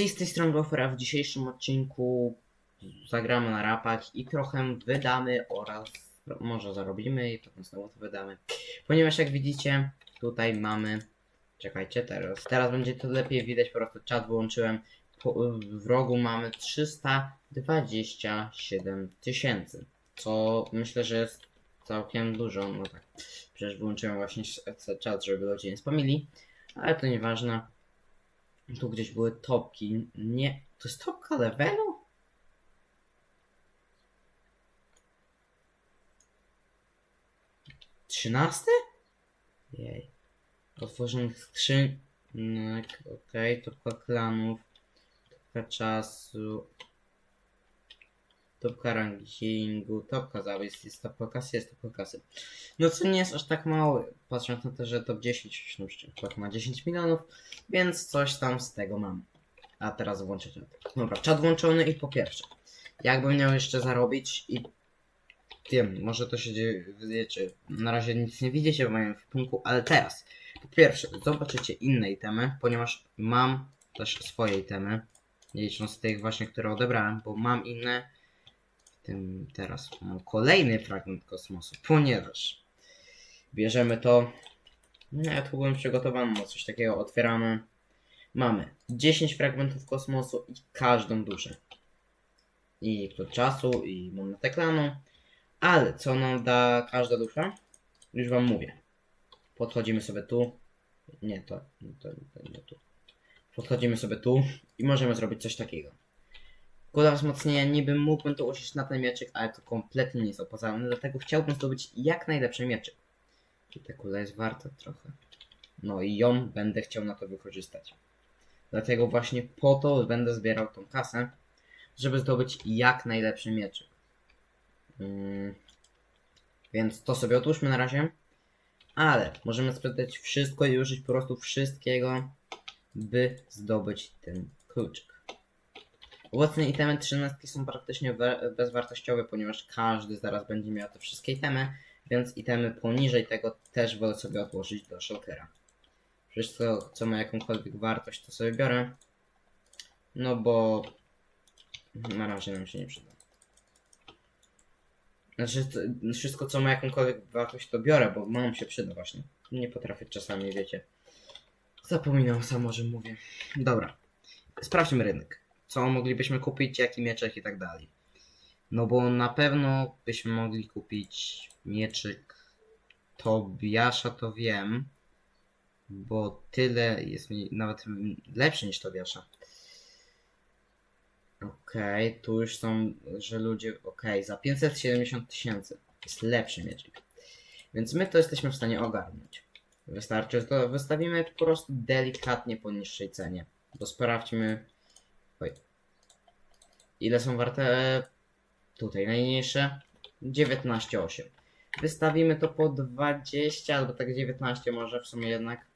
Cześć, z tej strony Gofera. W dzisiejszym odcinku zagramy na rapach i trochę wydamy oraz może zarobimy i potem znowu to wydamy. Ponieważ jak widzicie, tutaj mamy... Czekajcie, teraz. Teraz będzie to lepiej widać, po prostu czat wyłączyłem. Po, w rogu mamy 327 tysięcy, co myślę, że jest całkiem dużo. No tak, przecież wyłączyłem właśnie czat, żeby ludzie nie spamili, ale to nieważne. Tu gdzieś były topki. Nie. To jest topka levelu? Trzynasty? Jej. Otworzonych skrzynek. Okej, topka klanów. Topka czasu. Topka rankingu. Topka zabójstw. Jest topka kasy, jest topka kasy. No co nie jest aż tak mało, patrząc na to, że top 10 na przykład ma 10 milionów, więc coś tam z tego mam. A teraz włączę czat. Dobra, czat włączony i po pierwsze, jakbym miał jeszcze zarobić i wiem, może to się dzieje, wiecie, na razie nic nie widzicie w moim punku, ale teraz, po pierwsze, zobaczycie inne itemy, ponieważ mam też swoje itemy, nie licząc tych właśnie, które odebrałem, bo mam inne, tym teraz mam kolejny fragment kosmosu, ponieważ bierzemy to, no ja tu byłem przygotowany na coś takiego, otwieramy, mamy 10 fragmentów kosmosu i każdą duszę. I klucz czasu, i monetę klanu. Ale co nam da każda dusza? Już wam mówię. Podchodzimy sobie tu. Nie, to, to, to nie tu. Podchodzimy sobie tu i możemy zrobić coś takiego. Kula wzmocnienia niby mógłbym to użyć na ten mieczyk, ale to kompletnie nie jest opłacalne, dlatego chciałbym zdobyć jak najlepszy mieczyk. I ta kula jest warta trochę. No i ją będę chciał na to wykorzystać. Dlatego właśnie po to będę zbierał tą kasę, żeby zdobyć jak najlepszy mieczyk. Mm. Więc to sobie otwórzmy na razie. Ale możemy sprzedać wszystko i użyć po prostu wszystkiego, by zdobyć ten kluczyk. Obecne itemy 13 są praktycznie we- bezwartościowe, ponieważ każdy zaraz będzie miał te wszystkie itemy, więc itemy poniżej tego też wolę sobie odłożyć do shulkera. Wszystko, co ma jakąkolwiek wartość, to sobie biorę. No bo na razie nam się nie przyda. Znaczy, wszystko, co ma jakąkolwiek wartość, to biorę, bo mam się przyda właśnie. Nie potrafię czasami, wiecie. Zapominam sam o czym mówię. Dobra. Sprawdźmy rynek. Co moglibyśmy kupić, jaki mieczek i tak dalej. No bo na pewno byśmy mogli kupić mieczyk Tobiasza, to wiem. Bo tyle jest mi nawet lepszy niż Tobiasza. Okej, tu już są, że ludzie. Okej, za 570 tysięcy jest lepszy mieczyk. Więc my to jesteśmy w stanie ogarnąć. Wystarczy, że to wystawimy po prostu delikatnie po niższej cenie. Bo sprawdźmy. Oj. Ile są warte tutaj najmniejsze? 19,8. Wystawimy to po 20 albo tak 19 może w sumie jednak.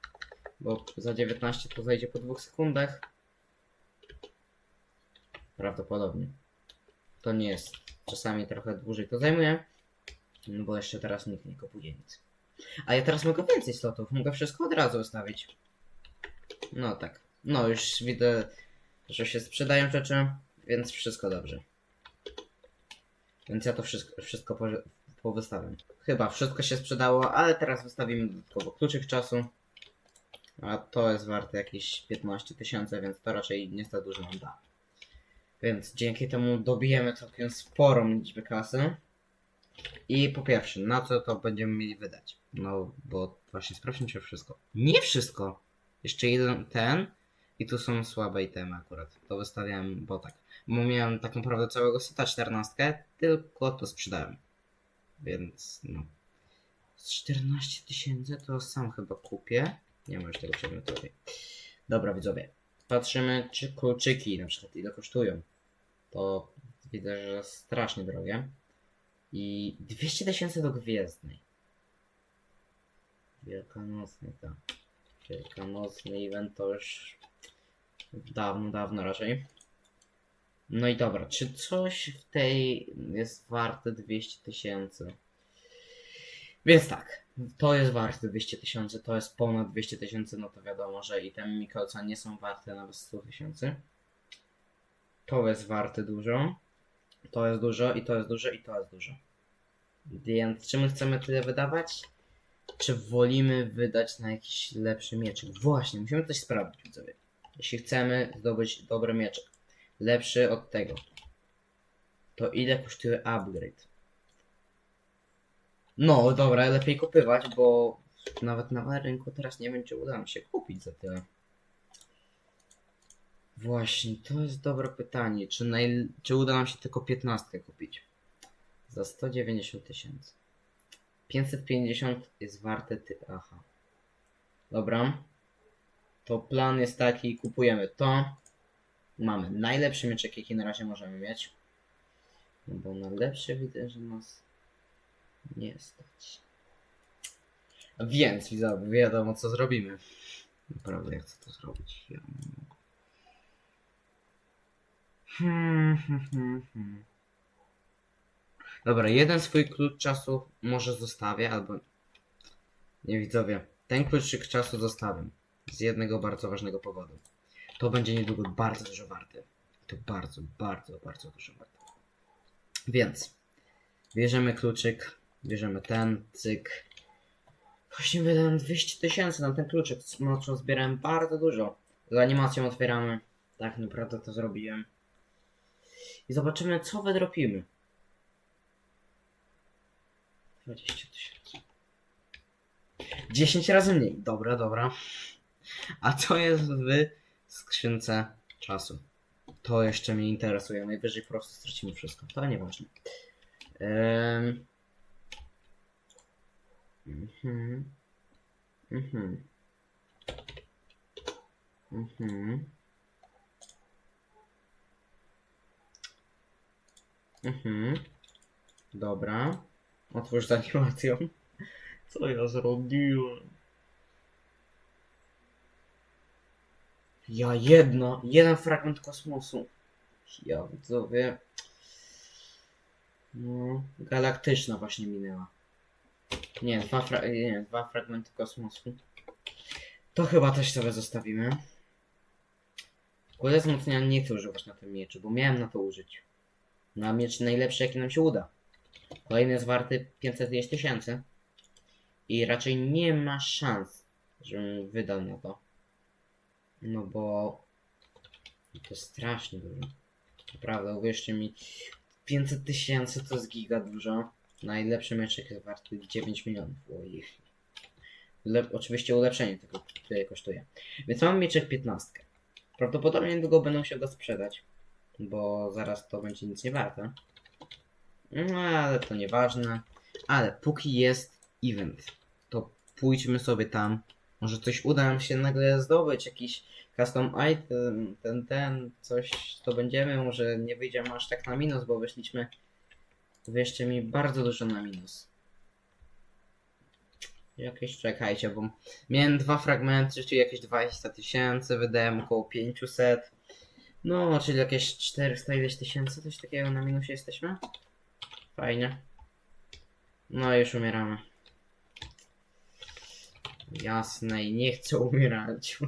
Bo za 19 to zajdzie po 2 sekundach. Prawdopodobnie. To nie jest. Czasami trochę dłużej to zajmuje. No bo jeszcze teraz nikt nie kupuje nic. A ja teraz mogę więcej slotów. Mogę wszystko od razu wystawić. No tak. No już widzę, że się sprzedają rzeczy, więc wszystko dobrze. Więc ja to wszystko, wszystko po, powystawiam. Chyba wszystko się sprzedało, ale teraz wystawimy dodatkowo kluczyk czasu. A to jest warte jakieś 15 tysięcy, więc to raczej nie za dużo nam da. Więc dzięki temu dobijemy całkiem sporą liczbę kasy. I po pierwsze, na co to będziemy mieli wydać? No, bo właśnie sprawdźmy czy wszystko. Nie wszystko! Jeszcze jeden ten i tu są słabe itemy akurat. To wystawiałem, bo tak. Bo miałem tak naprawdę całego seta 14, tylko to sprzedałem. Więc no. Z 14 tysięcy to sam chyba kupię. Nie ma już tego przedmiotu. Dobra widzowie. Patrzymy czy kluczyki na przykład ile kosztują. To widzę, że strasznie drogie. I 200 tysięcy do Gwiezdnej. Wielkanocny, tak. Wielkanocny event to już dawno, dawno raczej. No i dobra, czy coś w tej jest warte 200 tysięcy? Więc tak, to jest warte 200 tysięcy, to jest ponad 200 tysięcy, no to wiadomo, że i te Mikolca nie są warte nawet 100 tysięcy. To jest warte dużo. To jest dużo i to jest dużo i to jest dużo. Więc czy my chcemy tyle wydawać? Czy wolimy wydać na jakiś lepszy mieczek? Właśnie, musimy coś sprawdzić, widzowie. Jeśli chcemy zdobyć dobry mieczek, lepszy od tego, to ile kosztuje upgrade? No, dobra, lepiej kupywać, bo nawet na rynku teraz nie wiem, czy uda nam się kupić za tyle. Właśnie, to jest dobre pytanie. Czy, naj... czy uda nam się tylko 15 kupić? Za 190 tysięcy. 550 jest warte ty. Aha. Dobra. To plan jest taki, kupujemy to. Mamy najlepszy mieczek, jaki na razie możemy mieć. No bo na lepszy widzę, że nas nie stać. Więc widzowie, wiadomo co zrobimy. Naprawdę ja chcę to zrobić. Ja nie mogę. Hmm, hmm, hmm, hmm. Dobra, jeden swój klucz czasu może zostawię, albo... Nie widzowie, ten kluczyk czasu zostawiam. Z jednego bardzo ważnego powodu. To będzie niedługo bardzo dużo warte. To bardzo, bardzo, bardzo dużo warte. Więc bierzemy kluczyk, bierzemy ten, cyk. Właśnie wydałem 200 tysięcy na ten kluczyk, no co zbierałem bardzo dużo. Z animacją otwieramy. Tak naprawdę to zrobiłem. I zobaczymy co wydropimy. 20 tysięcy. 10 razy mniej. Dobra, dobra. A co jest w skrzynce czasu? To jeszcze mnie interesuje. Najwyżej po prostu stracimy wszystko. To nieważne. Um. Mhm. Mhm. Mhm. Mhm. Dobra. Otwórz z animacją. Co ja zrobiłem? Ja jedno, jeden fragment kosmosu. Ja widzowie. No, galaktyczna właśnie minęła. Nie, dwa, fra nie, dwa fragmenty kosmosu. To chyba też sobie zostawimy. Kule wzmocnienia nie chcę używać na tym mieczu, bo miałem na to użyć. Na miecz najlepszy jaki nam się uda. Kolejny jest warty 500 tysięcy. I raczej nie ma szans, żebym wydał na to. No bo to strasznie dużo. Naprawdę, uwierzcie mi, 500 tysięcy to jest giga dużo. Najlepszy meczek jest warty 9 milionów. Oczywiście ulepszenie tego tyle kosztuje. Więc mam mieczek 15. Prawdopodobnie niedługo będę musiał go sprzedać, bo zaraz to będzie nic nie warte. No ale to nieważne. Ale póki jest event, to pójdźmy sobie tam. Może coś uda nam się nagle zdobyć, jakiś custom item, ten, ten, coś to będziemy. Może nie wyjdziemy aż tak na minus, bo wyszliśmy, wierzcie mi, bardzo dużo na minus. Jakieś czekajcie, bo miałem dwa fragmenty, czyli jakieś 20 tysięcy, wydałem około 500. No, czyli jakieś 400 ileś tysięcy, coś takiego na minusie jesteśmy. Fajnie. No już umieramy. Jasne i nie chcę umierać.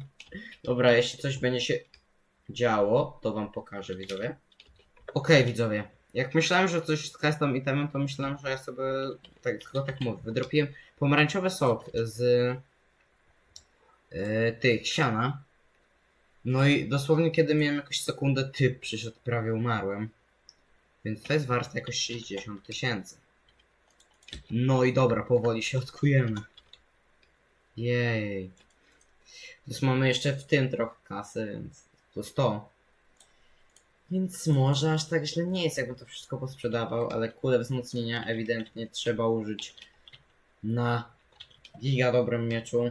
Dobra, jeśli coś będzie się działo, to wam pokażę widzowie. Okej widzowie, jak myślałem, że coś z custom itemem, to myślałem, że ja sobie, tak, tylko tak mówię, wydropiłem pomarańczowy sok z yy, tych siana. No i dosłownie kiedy miałem jakąś sekundę, typ przyszedł, prawie umarłem. Więc to jest warte jakoś 60 tysięcy. No i dobra, powoli się odkujemy. Jej. Plus mamy jeszcze w tym trochę kasy, więc to 100. Więc może aż tak źle nie jest, jakbym to wszystko posprzedawał, ale kule wzmocnienia ewidentnie trzeba użyć na giga dobrym mieczu.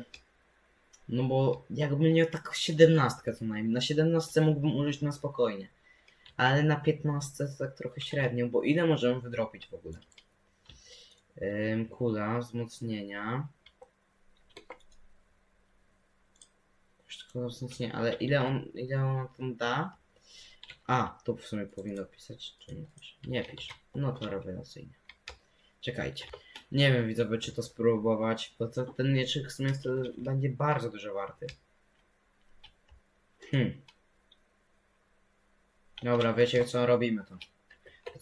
No bo jakbym miał tak 17 co najmniej. Na 17 mógłbym użyć na spokojnie. Ale na 15 to tak trochę średnio, bo ile możemy wydropić w ogóle? Kula wzmocnienia. Kula wzmocnienia, ale ile on, ile on tam da? A, tu w sumie powinno pisać, czy nie pisze? Nie pisze. No to rewelacyjnie. Czekajcie. Nie wiem widzowie, czy to spróbować, bo to, ten mieczyk w sumie będzie bardzo dużo warty. Hmm. Dobra, wiecie co robimy to.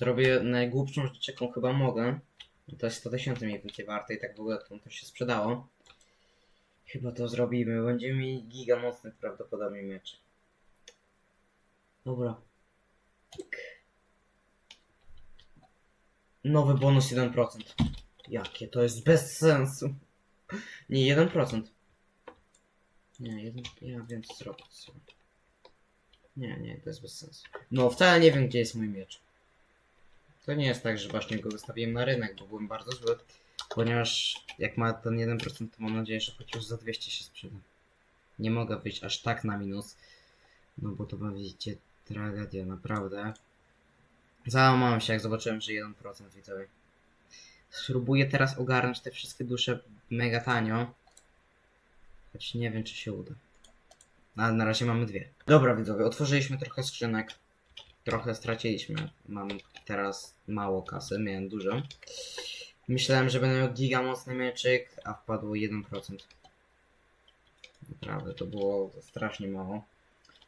Robię najgłupszą rzecz, jaką chyba mogę. To jest 100 tysięcy mniej więcej warte i tak w ogóle to się sprzedało. Chyba to zrobimy. Będziemy mieli giga mocny prawdopodobnie miecz. Dobra. Tyk. Nowy bonus 1%. Jakie to jest bez sensu. Nie, 1%. Nie, jeden, ja wiem co zrobić. Nie, nie, to jest bez sensu. No, wcale nie wiem, gdzie jest mój miecz. To nie jest tak, że właśnie go wystawiłem na rynek, bo byłem bardzo zły. Ponieważ jak ma ten 1%, to mam nadzieję, że chociaż za 200 się sprzeda. Nie mogę wyjść aż tak na minus. No bo to będzie tragedia, naprawdę. Załamałem się, jak zobaczyłem, że 1% widzowie. Spróbuję teraz ogarnąć te wszystkie dusze mega tanio. Choć nie wiem, czy się uda. Ale na razie mamy dwie. Dobra, widzowie, otworzyliśmy trochę skrzynek. Trochę straciliśmy. Mam teraz mało kasy, miałem dużo. Myślałem, że będę miał giga mocny mieczyk, a wpadło 1%. Naprawdę, to było strasznie mało.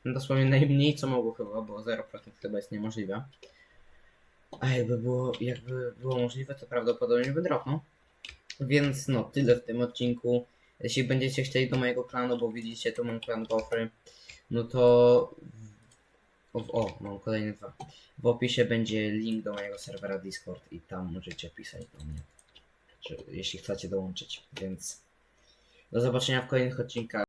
No dosłownie najmniej co mogło chyba, bo 0% chyba jest niemożliwe. A jakby było, jakby było możliwe, to prawdopodobnie by dropnął. Więc no, tyle w tym odcinku. Jeśli będziecie chcieli do mojego klanu, bo widzicie, tu mam klan Gofry, no to... O, o, mam kolejne dwa. W opisie będzie link do mojego serwera Discord i tam możecie pisać do mnie, że, jeśli chcecie dołączyć. Więc do zobaczenia w kolejnych odcinkach.